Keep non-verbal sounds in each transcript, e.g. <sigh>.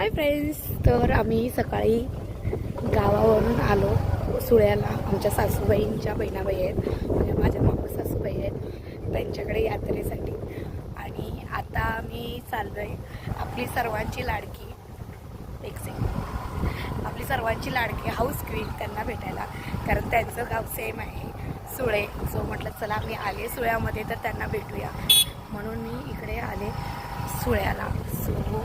Hi friends तर आम्ही सकाळी गावावरून आलो. सुळ्याला. आमच्या सासूबाईंच्या बहिणाबाई आहेत. म्हणजे माझ्या मामा सासूबाई आहेत. त्यांच्याकडे यात्रेसाठी. आणि आता आम्ही चाललो आहे आपली सर्वांची लाडकी. एक सेकंड आपली सर्वांची लाडकी हाऊस क्वीन त्यांना भेटायला. कारण त्यांचं गाव सेम आहे. सुळे. सो म्हटलं चला मी आले सुळ्यामध्ये तर त्यांना भेटूया. म्हणून मी इकडे आले सुळ्याला. सो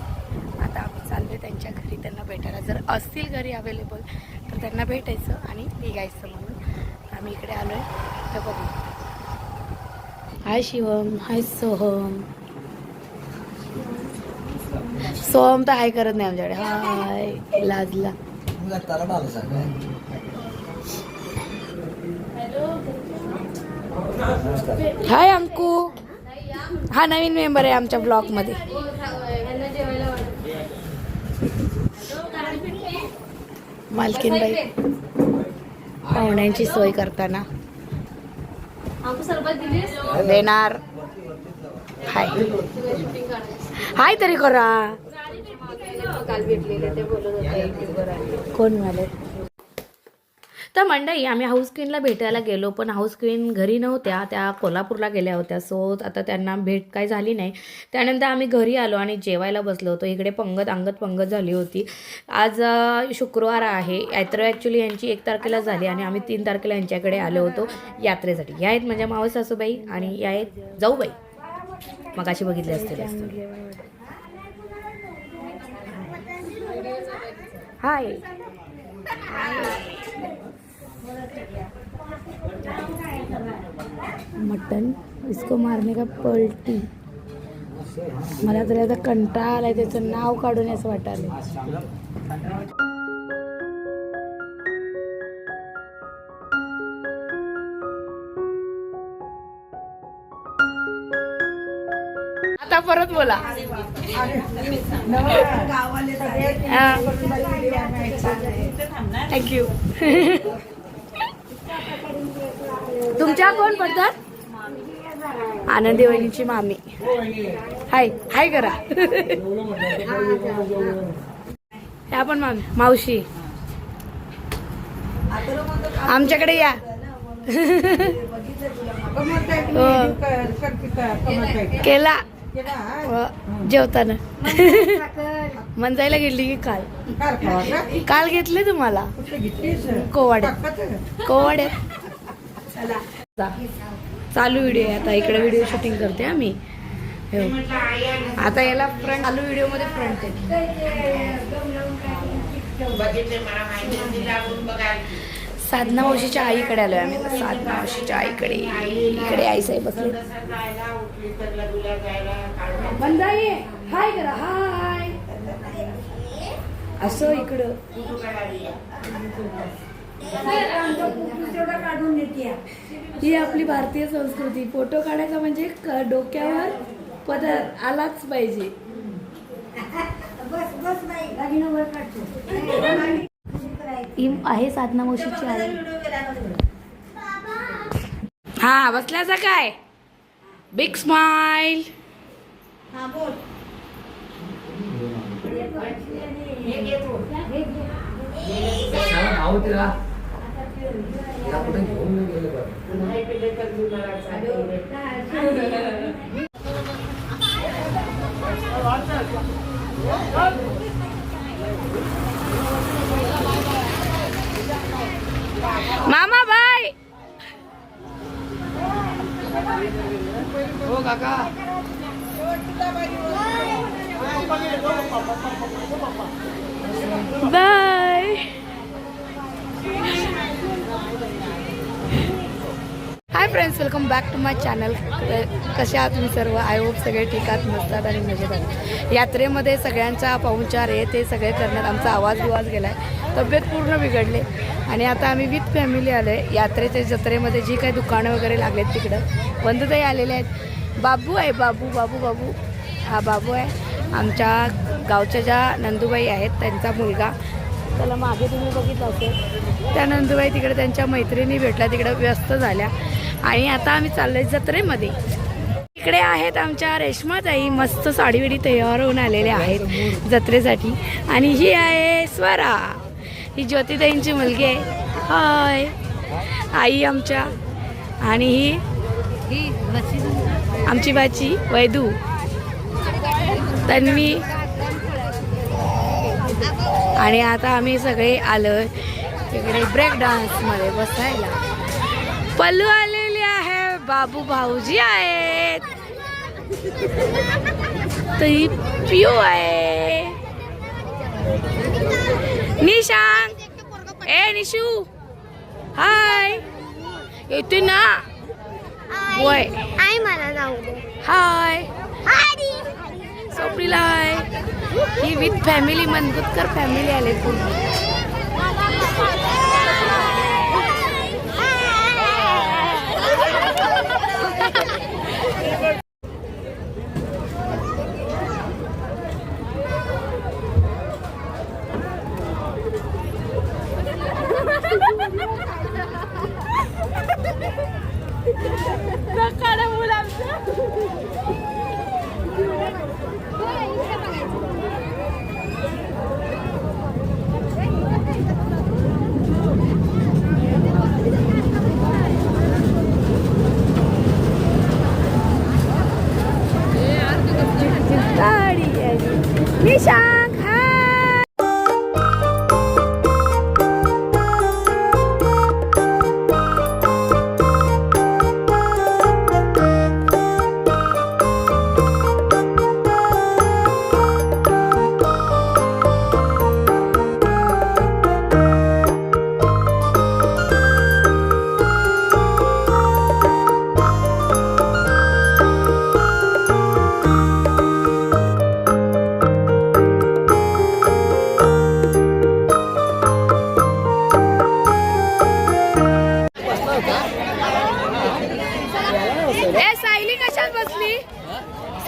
आता आम्ही चाललो त्यांच्या घरी त्यांना भेटायला. जर असतील घरी अवेलेबल तर त्यांना भेटायचं आणि निघायचं म्हणून. आम्ही इकडे आलो आहे तर बघू. हाय शिवम हाय सोहम. सोहम तर हाय करत नाही आमच्याकडे. हाय लाजला. हाय अंकू. हा नवीन मेंबर आहे आमच्या ब्लॉगमध्ये मालकीनबाई पाहुण्यांची सोय करताना. देणार. हाय. हाय तरी करा. कोण मिळाले? तर मंडई आम्ही हाऊस क्वीनला भेटायला गेलो पण हाऊस क्वीन घरी नव्हत्या त्या कोल्हापूरला गेल्या होत्या. सो आता त्यांना भेट काय झाली नाही. त्यानंतर आम्ही घरी आलो आणि जेवायला बसलो होतो. इकडे पंगत अंगत पंगत झाली होती. आज शुक्रवार आहे. यात्रा ॲक्च्युली यांची एक तारखेला झाली आणि आम्ही तीन तारखेला यांच्याकडे आलो होतो यात्रेसाठी. या आहेत माझ्या मावस सासूबाई आणि या आहेत जाऊबाई. मग अशी बघितली असतील. Hi mutton. इसको मारने का पलटी. मला तरी आता कंटाळा आलाय त्याचं नाव काढून असं वाटायला आता परत बोला. थँक्यू <laughs> <laughs> तुमच्या कोण पडतात? आनंदी वहिनीची मामी. हाय हाय करा. ह्या पण मामी मावशी. आमच्याकडे या. हो. केला. हो, जेवताना. मंजायला गेली की काल. काल घेतले तुम्हाला? कोवाड्यात. कोवाड्यात. चालू व्हिडिओ आहे. आता इकडे व्हिडिओ शूटिंग करते आम्ही हो. आता याला फ्रंट चालू व्हिडिओमध्ये फ्रंट आहे. साधना मावशीच्या आईकडे आलोय आम्ही. साधना मावशीच्या आईकडे. इकडे आई साहेब बसले. हाय करा. हाय. असं इकडं. ही आपली भारतीय संस्कृती. फोटो काढायचा म्हणजे डोक्यावर पदर आलाच पाहिजे. <laughs> ही आहे साधना मावशीची आई. हा बसल्याचा काय? बिग स्माइल मामा बाय हो काका bye hi friends welcome back to my channel कसे आहात तुम्ही सर्व? आय होप सगळे ठीक आहात आणि मजेत आहात. यात्रेमध्ये सगळ्यांचा पाहुणचार आहे ते सगळे करण्यात आमचा आवाज बिवाज गेला आहे तब्येत पूर्ण बिघडले. आणि आता आम्ही विथ फॅमिली आलो आहे यात्रेच्या जत्रेमध्ये जी काही दुकानं वगैरे लागलेत तिकडं बंधुताई आलेले आहेत. बाबू आहे बाबू बाबू बाबू. हा बाबू आहे. आमच्या गावच्या ज्या नंदूबाई आहेत त्यांचा मुलगा. त्याला मागे तुम्ही बघितलं असेल. त्या नंदूबाई तिकडे त्यांच्या मैत्रिणी भेटल्या तिकडं व्यस्त झाल्या. आणि आता आम्ही चाललोय जत्रेमध्ये. इकडे आहेत आमच्या रेशमाताई मस्त साडीवेडी तयार होऊन आलेल्या आहेत जत्रेसाठी. आणि ही आहे स्वरा. ही ज्योतिताईंची मुलगी आहे. हाय. आई आमच्या. आणि ही आमची बाची वैदू. तन्वी. आणि आता आम्ही सगळे आलो तिकडे ब्रेक डान्समध्ये बसायला. पल्लू आले. बाबू भाऊजी आहेत. तर ही पिऊ आहे. निशांक. ए निशू. हाय. येते ना? वय. आई मला जाऊ हाय. सोपडीला आहे ही विथ फॅमिली मनगुतकर फॅमिली आले पूर्ण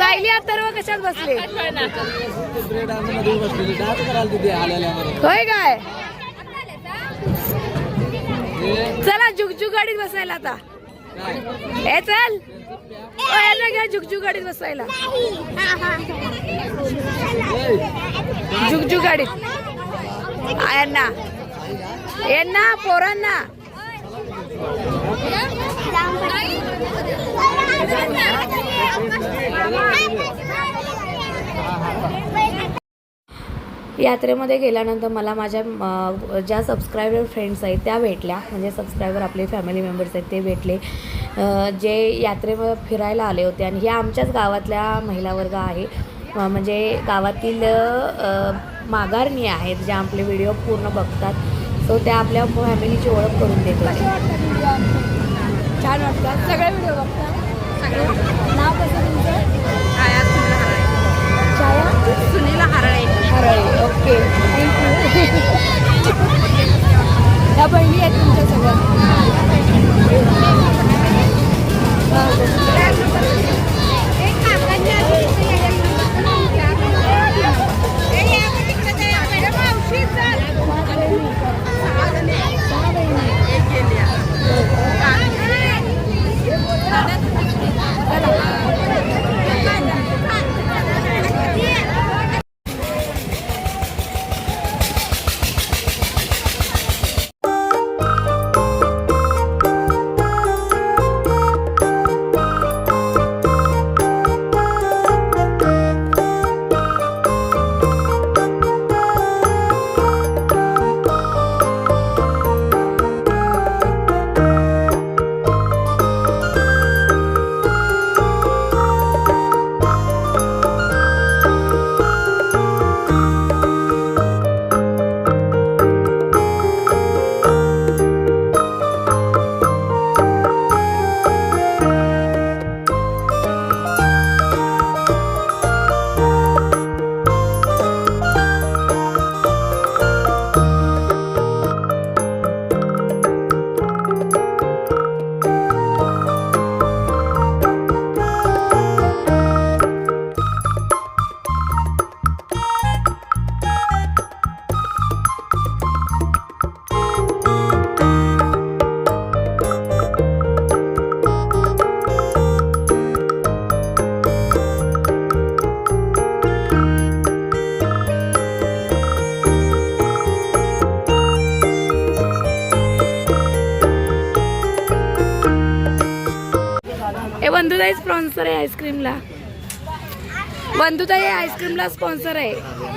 राहिली अथर्व कशात बसली? होय काय? चला जुगजुग गाडीत बसायला आता. ए चल. ओ, घ्या जुगजुग गाडीत बसायला. जुगजुग गाडीत. यांना. यांना पोरांना. यात्रेमध्ये गेल्यानंतर मला माझ्या ज्या सबस्क्रायबर फ्रेंड्स आहेत त्या भेटल्या. म्हणजे सबस्क्रायबर आपले फॅमिली मेंबर्स आहेत ते भेटले. जे यात्रेमध्ये फिरायला आले होते आणि ह्या आमच्याच गावातल्या महिला वर्ग आहे. म्हणजे गावातील माघारणी आहेत ज्या आपले व्हिडिओ पूर्ण बघतात. सो त्या आपल्या फॅमिलीची ओळख करून देत होते. छान वाटतात सगळे व्हिडिओ बघतात. नाव कसं तुमचं? वंदुताई स्पॉन्सर आहे आईस्क्रीमला वंदुताई आईस्क्रीमला स्पॉन्सर आहे.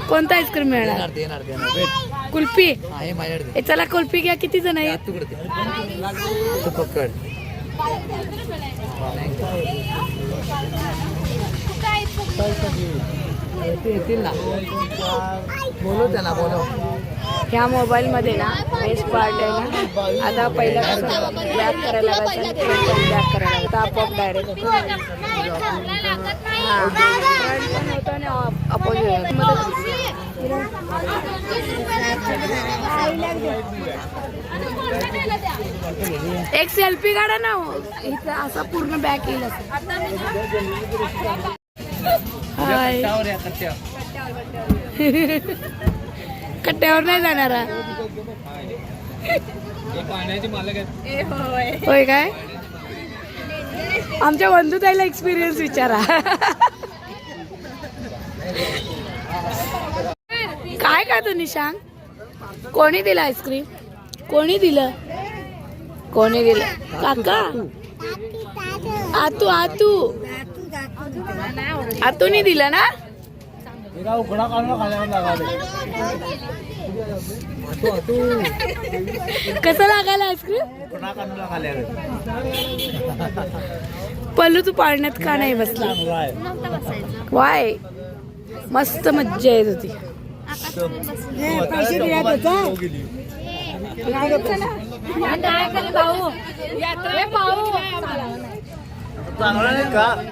कोणता आईस्क्रीम मिळणार? भेट. कुल्फी. आहे माझ्याकडे ए चला कुल्फी घ्या. किती जण तू तू पकड. ते येतील ना. बोलो त्यांना बोलो. ह्या मोबाईलमध्ये ना बेस्ट पार्ट आहे ना. आता पहिलं कसं बॅक करायला लागायचं ब्लॅक करायला आता आपोआप डायरेक्ट हां पण होतं आणि अपोजिट एक सेल्फी काढा ना हो. इथं असा पूर्ण बॅक येईल असं. हाय. <laughs> कट्ट्यावर नाही जाणार. होय. काय? आमच्या बंधुताईला एक्सपिरियन्स विचारा. काय का तू निशांग कोणी दिलं आईस्क्रीम कोणी दिलं? कोणी दिलं? काका? आतू आतू. आतूनही दिलं ना? कसं लागायला आईस्क्रीम? पल्लू तू पाळण्यात का नाही बसला? वाय मस्त मज्जा येत होती. भाऊ